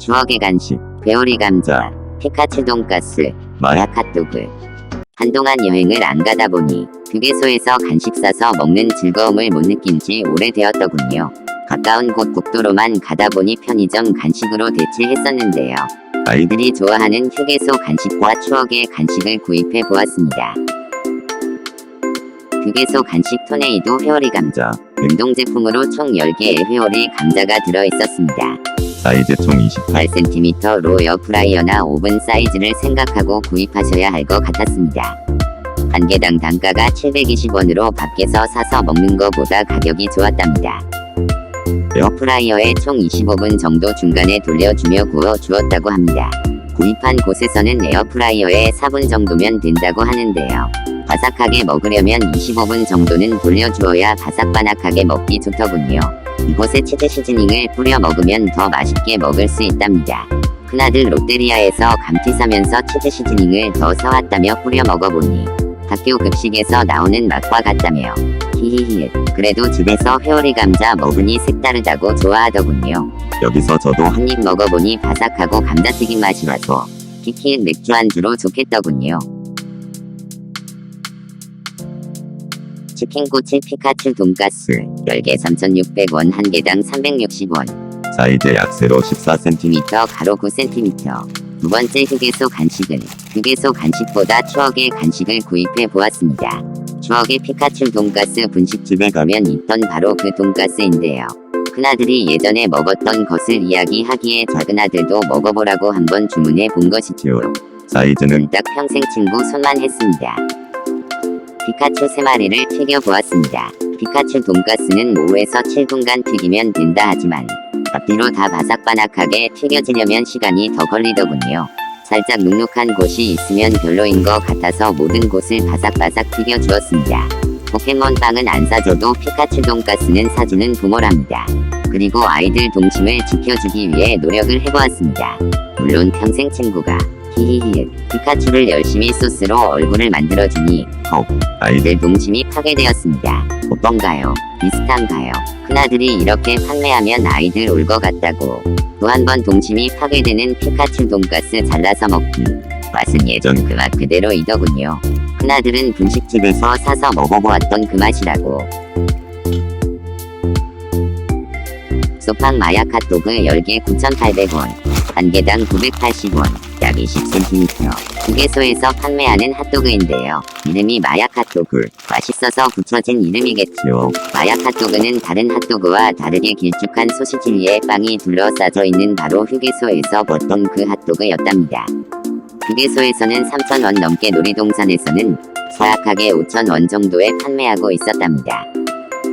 추억의 간식, 회오리 감자, 피카츄 돈가스, 마약 핫도그. 한동안 여행을 안 가다 보니 휴게소에서 간식 싸서 먹는 즐거움을 못 느낀 지 오래되었더군요. 가까운 곳 국도로만 가다 보니 편의점 간식으로 대체했었는데요. 아이들이 좋아하는 휴게소 간식과 추억의 간식을 구입해 보았습니다. 휴게소 간식 토네이도 회오리 감자, 운동 제품으로 총 10개의 회오리 감자가 들어있었습니다. 사이즈 총 8cm로 에어프라이어나 오븐 사이즈를 생각하고 구입하셔야 할 것 같았습니다. 한 개당 단가가 720원으로 밖에서 사서 먹는 것보다 가격이 좋았답니다. 에어프라이어에 총 25분 정도 중간에 돌려주며 구워 주었다고 합니다. 구입한 곳에서는 에어프라이어에 4분 정도면 된다고 하는데요. 바삭하게 먹으려면 25분 정도는 돌려주어야 바삭바삭하게 먹기 좋더군요. 이곳에 치즈 시즈닝을 뿌려 먹으면 더 맛있게 먹을 수 있답니다. 큰아들 롯데리아에서 감튀 사면서 치즈 시즈닝을 더 사왔다며 뿌려 먹어보니 학교 급식에서 나오는 맛과 같다며 히히히 그래도 집에서 회오리 감자 먹으니 색다르다고 좋아하더군요. 여기서 저도 한한입 먹어보니 바삭하고 감자튀김 맛이 나서 키키 맥주 안주로 좋겠더군요. 치킨꼬치 피카츄 돈가스 10개 3,600원 한 개당 360원 사이즈 약 세로 14cm 10m 가로 9cm 두 번째 휴게소 간식은 휴게소 간식보다 추억의 간식을 구입해 보았습니다. 추억의 피카츄 돈가스 분식집에 가면 있던 바로 그 돈가스인데요. 큰아들이 예전에 먹었던 것을 이야기하기에 작은아들도 먹어보라고 한번 주문해 본 것이죠. 사이즈는 딱 평생 친구 손만 했습니다. 피카츄 3마리를 튀겨보았습니다. 피카츄 돈가스는 5에서 7분간 튀기면 된다 하지만 앞뒤로 다 바삭바삭하게 튀겨지려면 시간이 더 걸리더군요. 살짝 눅눅한 곳이 있으면 별로인 것 같아서 모든 곳을 바삭바삭 튀겨주었습니다. 포켓몬 빵은 안 사줘도 피카츄 돈가스는 사주는 부모랍니다. 그리고 아이들 동심을 지켜주기 위해 노력을 해보았습니다. 물론 평생 친구가 히히히 피카츄를 열심히 소스로 얼굴을 만들어주니 헉 아이들 아이들 동심이 파괴되었습니다. 어떤가요? 비슷한가요? 큰아들이 이렇게 판매하면 아이들 올 것 같다고 또 한 번 동심이 파괴되는 피카츄 돈가스 잘라서 먹기 맛은 예전 그 맛 그대로 이더군요. 큰아들은 분식집에서 사서 먹어보았던 그 맛이라고 소팡 마약 핫도그 10개 9,800원 한 개당 980원 약 20cm 휴게소에서 판매하는 핫도그인데요. 이름이 마약 핫도그. 맛있어서 붙여진 이름이겠지요. 마약 핫도그는 다른 핫도그와 다르게 길쭉한 소시지 위에 빵이 둘러싸져 있는 바로 휴게소에서 먹던 그 핫도그였답니다. 휴게소에서는 3,000원 넘게 놀이동산에서는 소약하게 5,000원 정도에 판매하고 있었답니다.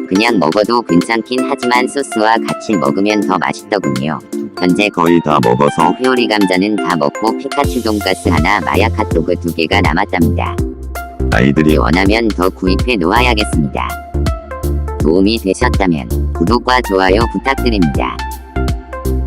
그냥 먹어도 괜찮긴 하지만 소스와 같이 먹으면 더 맛있더군요. 현재 거의 다 먹어서 회오리 감자는 다 먹고 피카츄 돈가스 하나 마약 핫도그 두 개가 남았답니다. 아이들이 원하면 더 구입해 놓아야겠습니다. 도움이 되셨다면 구독과 좋아요 부탁드립니다.